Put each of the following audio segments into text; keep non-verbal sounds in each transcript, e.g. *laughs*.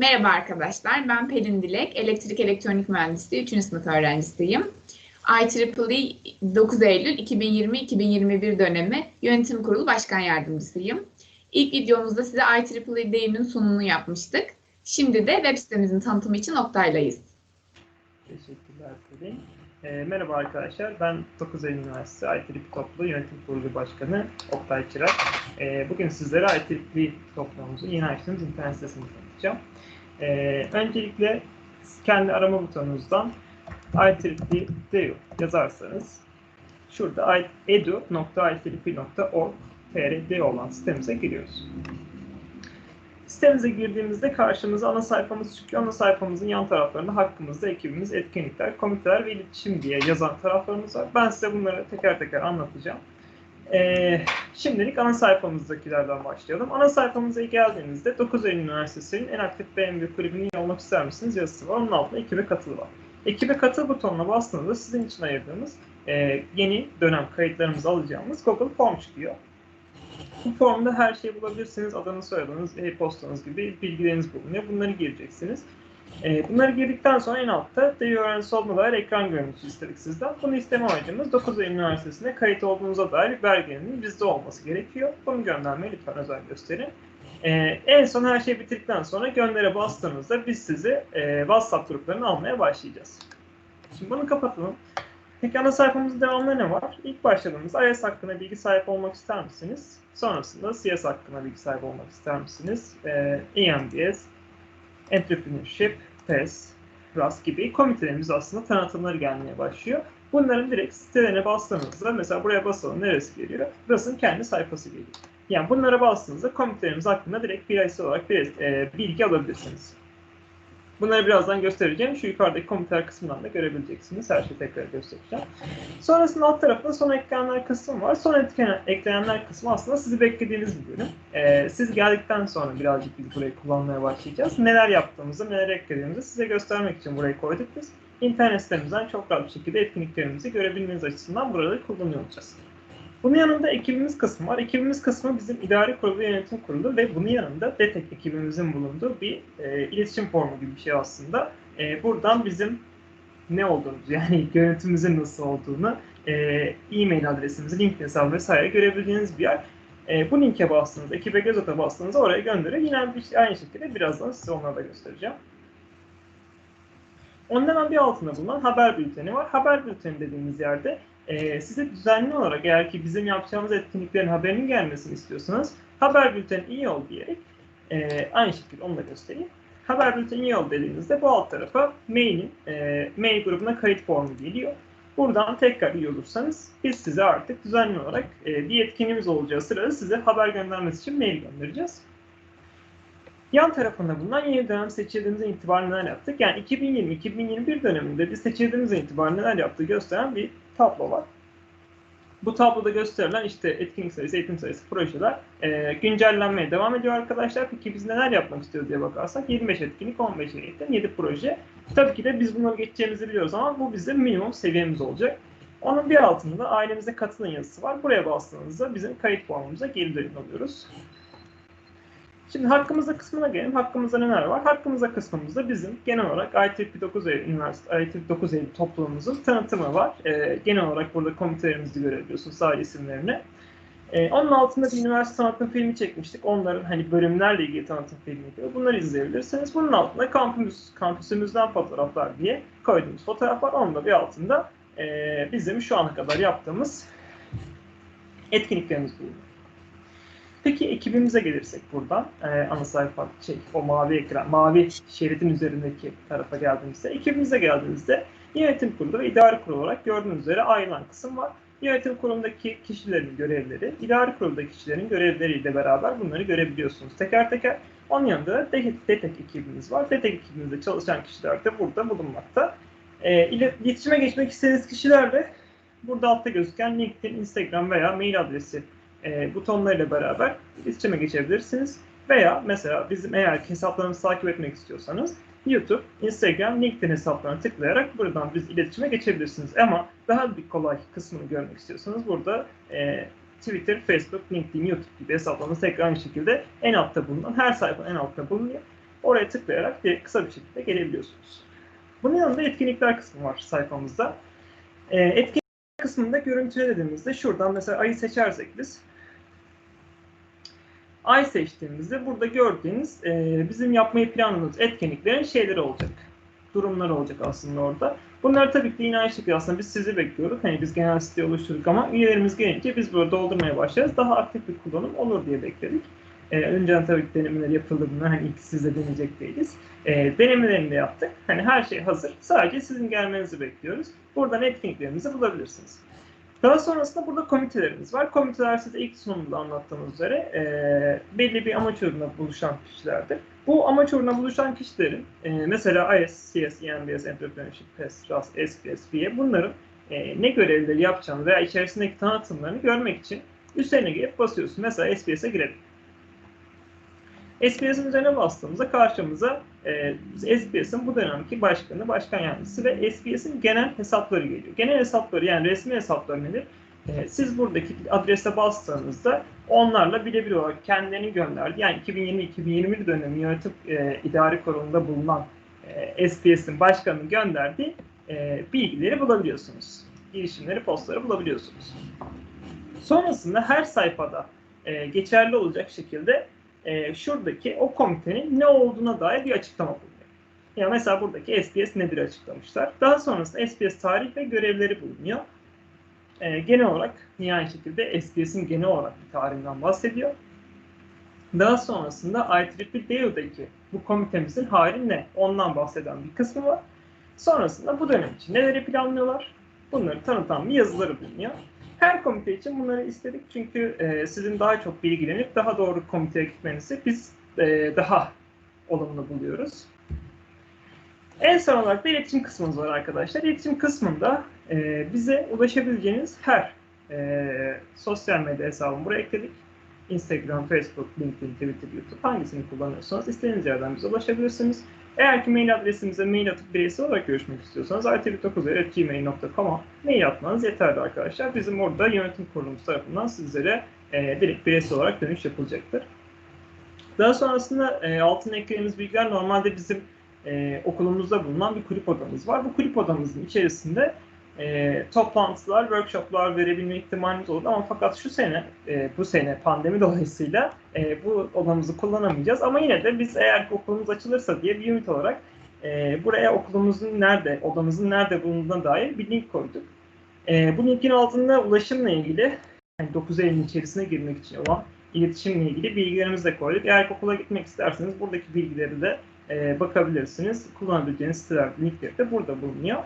Merhaba arkadaşlar, ben Pelin Dilek, Elektrik Elektronik Mühendisliği 3. sınıf öğrencisiyim. IEEE 9 Eylül 2020-2021 dönemi Yönetim Kurulu Başkan Yardımcısıyım. İlk videomuzda size IEEE deyiminin sunumunu yapmıştık. Şimdi de web sitemizin tanıtımı için Oktay'layız. Teşekkürler Pelin. E, merhaba arkadaşlar, ben 9 Eylül Üniversitesi IEEE Topluluğu Yönetim Kurulu Başkanı Oktay Çırak. E, bugün sizlere IEEE topluluğumuzu yeni açtığımız internet sitesini tanıtacağım. E, öncelikle kendi arama butonunuzdan DEU yazarsanız şurada edu.ieee.org TRD olan sitemize giriyoruz. Sitemize girdiğimizde karşımıza ana sayfamız çıkıyor. Ana sayfamızın yan taraflarında hakkımızda ekibimiz, etkinlikler, komiteler ve iletişim diye yazan taraflarımız var. Ben size bunları teker teker anlatacağım. Ee, şimdilik ana sayfamızdakilerden başlayalım. Ana sayfamıza geldiğinizde 9 Eylül Üniversitesi'nin en aktif BMW kulübüne üye olmak ister misiniz yazısı var. Onun altında ekibe katıl var. Ekibe katıl butonuna bastığınızda sizin için ayırdığımız e, yeni dönem kayıtlarımızı alacağımız Google Form çıkıyor. Bu formda her şeyi bulabilirsiniz. Adınız, soyadınız, e-postanız gibi bilgileriniz bulunuyor. Bunları gireceksiniz. E, bunları girdikten sonra en altta DEY öğrencisi olma dair ekran görüntüsü istedik sizden. Bunu isteme amacımız 9 Eylül Üniversitesi'nde kayıt olduğunuza dair belgenin bizde olması gerekiyor. Bunu göndermeyi lütfen özel gösterin. E, en son her şey bitirdikten sonra göndere bastığınızda biz sizi e, WhatsApp gruplarını almaya başlayacağız. Şimdi bunu kapatalım. Peki ana sayfamızın devamında ne var? İlk başladığımız IS hakkında bilgi sahibi olmak ister misiniz? Sonrasında CS hakkında bilgi sahibi olmak ister misiniz? Ee, EMBS, Entrepreneurship, PES, RAS gibi komitelerimiz aslında tanıtımları gelmeye başlıyor. Bunların direkt sitelerine bastığınızda mesela buraya basalım neresi geliyor? RAS'ın kendi sayfası geliyor. Yani bunlara bastığınızda komitelerimiz hakkında direkt bireysel olarak bir, e, bilgi alabilirsiniz. Bunları birazdan göstereceğim. Şu yukarıdaki komiter kısmından da görebileceksiniz. Her şeyi tekrar göstereceğim. Sonrasında alt tarafında son ekleyenler kısmı var. Son ekleyenler kısmı aslında sizi beklediğiniz bir bölüm. Ee, siz geldikten sonra birazcık biz burayı kullanmaya başlayacağız. Neler yaptığımızı, neler eklediğimizi size göstermek için burayı koyduk biz. İnternet sitemizden çok rahat bir şekilde etkinliklerimizi görebilmeniz açısından buraları kullanıyor olacağız. Bunun yanında ekibimiz kısmı var. Ekibimiz kısmı bizim idari kurulu, yönetim kurulu ve bunun yanında DETEK ekibimizin bulunduğu bir e, iletişim formu gibi bir şey aslında. E, buradan bizim ne olduğumuzu *laughs* yani yönetimimizin nasıl olduğunu, e, e-mail adresimizi, LinkedIn hesabı vesaire görebileceğiniz bir yer. E, bu linke bastığınızda, ekibe göz ata bastığınızda oraya gönderiyor. Yine bir, aynı şekilde birazdan size onları da göstereceğim. Onun hemen bir altında bulunan haber bülteni var. Haber bülteni dediğimiz yerde e, size düzenli olarak eğer ki bizim yapacağımız etkinliklerin haberinin gelmesini istiyorsanız haber bülteni iyi ol diyerek e, aynı şekilde onu da göstereyim. Haber bülteni iyi ol dediğinizde bu alt tarafa mailin e, mail grubuna kayıt formu geliyor. Buradan tekrar iyi olursanız biz size artık düzenli olarak e, bir etkinliğimiz olacağı sırada size haber göndermesi için mail göndereceğiz. Yan tarafında bulunan yeni dönem seçildiğimizden itibaren neler yaptık? Yani 2020-2021 döneminde biz seçildiğimizden itibaren neler yaptığı gösteren bir tablo var. Bu tabloda gösterilen işte etkinlik sayısı, eğitim sayısı, projeler e, güncellenmeye devam ediyor arkadaşlar. Peki biz neler yapmak istiyoruz diye bakarsak 25 etkinlik, 15 eğitim, 7 proje. Tabii ki de biz bunları geçeceğimizi biliyoruz ama bu bizim minimum seviyemiz olacak. Onun bir altında ailemize katılın yazısı var. Buraya bastığınızda bizim kayıt formumuza geri dönüm alıyoruz. Şimdi hakkımızda kısmına gelelim. Hakkımızda neler var? Hakkımızda kısmımızda bizim genel olarak ITP 9 Eylül Üniversite, ITP 9 Eylül topluluğumuzun tanıtımı var. Ee, genel olarak burada komitelerimizi görebiliyorsunuz, aile isimlerini. Ee, onun altında bir üniversite tanıtım filmi çekmiştik. Onların hani bölümlerle ilgili tanıtım filmi gibi. Bunları izleyebilirsiniz. Bunun altında kampüs, kampüsümüzden fotoğraflar diye koyduğumuz fotoğraf var. Onun da bir altında e, bizim şu ana kadar yaptığımız etkinliklerimiz bulunuyor. Peki ekibimize gelirsek buradan e, ana sayfa şey o mavi ekran mavi şeridin üzerindeki tarafa geldiğimizde ekibimize geldiğimizde yönetim kurulu ve idari kurulu olarak gördüğünüz üzere ayrılan kısım var. Yönetim kurulundaki kişilerin görevleri, idari kuruldaki kişilerin görevleriyle beraber bunları görebiliyorsunuz teker teker. Onun yanında da DETEK ekibimiz var. DETEK ekibimizde çalışan kişiler de burada bulunmakta. E, iletişime geçmek istediğiniz kişiler de burada altta gözüken LinkedIn, Instagram veya mail adresi e, butonlarıyla beraber iletişime geçebilirsiniz. Veya mesela bizim eğer hesaplarımızı takip etmek istiyorsanız YouTube, Instagram, LinkedIn hesaplarına tıklayarak buradan biz iletişime geçebilirsiniz. Ama daha bir kolay kısmını görmek istiyorsanız burada e, Twitter, Facebook, LinkedIn, YouTube gibi hesaplarımız tekrar aynı şekilde en altta bulunan, her sayfanın en altta bulunuyor. Oraya tıklayarak direkt kısa bir şekilde gelebiliyorsunuz. Bunun yanında etkinlikler kısmı var sayfamızda. E, etkinlikler kısmında görüntüle dediğimizde şuradan mesela ayı seçersek biz ay seçtiğimizde burada gördüğünüz e, bizim yapmayı planladığımız etkinliklerin şeyleri olacak. Durumları olacak aslında orada. Bunlar tabii ki yine aynı şekilde aslında biz sizi bekliyoruz. Hani biz genel siteyi oluşturduk ama üyelerimiz gelince biz burada doldurmaya başlarız. Daha aktif bir kullanım olur diye bekledik. E, önceden tabii ki denemeler yapıldı bunlar. Hani ilk sizle deneyecek değiliz. E, denemelerini de yaptık. Hani her şey hazır. Sadece sizin gelmenizi bekliyoruz. Buradan etkinliklerinizi bulabilirsiniz. Daha sonrasında burada komitelerimiz var. Komiteler size ilk sunumda anlattığımız üzere e, belli bir amaç uğruna buluşan kişilerdir. Bu amaç uğruna buluşan kişilerin e, mesela IS, CS, EMBS, Entrepreneurship, PES, RAS, SPS, BIE bunların e, ne görevleri yapacağını veya içerisindeki tanıtımlarını görmek için üzerine gelip basıyorsun. Mesela SPS'e girelim. SPS'in üzerine bastığımızda karşımıza e, SPS'in bu dönemki başkanı, başkan yardımcısı ve SPS'in genel hesapları geliyor. Genel hesapları yani resmi hesapları nedir? E, siz buradaki adrese bastığınızda onlarla birebir olarak kendilerini gönderdi. Yani 2020-2021 dönemi yönetim e, idari kurulunda bulunan e, SPS'in başkanının gönderdiği e, bilgileri bulabiliyorsunuz. Girişimleri, postları bulabiliyorsunuz. Sonrasında her sayfada e, geçerli olacak şekilde e, şuradaki o komitenin ne olduğuna dair bir açıklama bulunuyor. Ya mesela buradaki SPS nedir açıklamışlar. Daha sonrasında SPS tarih ve görevleri bulunuyor. E, genel olarak aynı şekilde SPS'in genel olarak bir tarihinden bahsediyor. Daha sonrasında IEEE'deki bu komitemizin hali ne? Ondan bahseden bir kısmı var. Sonrasında bu dönem için neleri planlıyorlar? Bunları tanıtan bir yazıları bulunuyor. Her komite için bunları istedik çünkü e, sizin daha çok bilgilenip daha doğru komiteye gitmenizi biz e, daha olumlu buluyoruz. En son olarak da iletişim kısmımız var arkadaşlar. İletişim kısmında e, bize ulaşabileceğiniz her e, sosyal medya hesabını buraya ekledik. Instagram, Facebook, LinkedIn, Twitter, YouTube hangisini kullanıyorsanız istediğiniz yerden bize ulaşabilirsiniz. Eğer ki mail adresimize mail atıp bireysel olarak görüşmek istiyorsanız itv9.gmail.com'a mail atmanız yeterli arkadaşlar. Bizim orada yönetim kurulumuz tarafından sizlere e, direkt bireysel olarak dönüş yapılacaktır. Daha sonrasında e, altına eklediğimiz bilgiler normalde bizim e, okulumuzda bulunan bir kulüp odamız var. Bu kulüp odamızın içerisinde e, toplantılar, workshoplar verebilme ihtimalimiz oldu ama fakat şu sene, e, bu sene pandemi *laughs* dolayısıyla e, bu odamızı kullanamayacağız. Ama yine de biz eğer okulumuz açılırsa diye bir ümit olarak e, buraya okulumuzun nerede, odamızın nerede bulunduğuna dair bir link koyduk. E, bu linkin altında ulaşımla ilgili, yani 9 Eylül içerisine girmek için olan iletişimle ilgili bilgilerimizi de koyduk. Eğer okula gitmek isterseniz buradaki bilgileri de e, bakabilirsiniz. Kullanabileceğiniz siteler, linkleri de burada bulunuyor.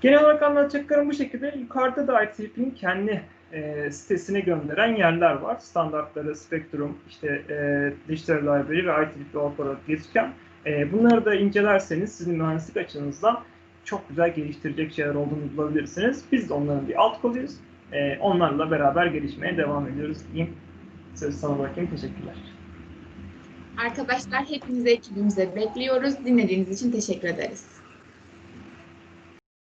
Genel olarak anlatacaklarım bu şekilde. Yukarıda da ITP'nin kendi e, sitesine gönderen yerler var. Standartları, Spectrum, işte e, Digital Library ve ITP olarak geçken. E, bunları da incelerseniz sizin mühendislik açınızdan çok güzel geliştirecek şeyler olduğunu bulabilirsiniz. Biz de onların bir alt koluyuz. E, onlarla beraber gelişmeye devam ediyoruz diyeyim. Sözü sana bırakayım. Teşekkürler. Arkadaşlar hepinizi ekibimize bekliyoruz. Dinlediğiniz için teşekkür ederiz.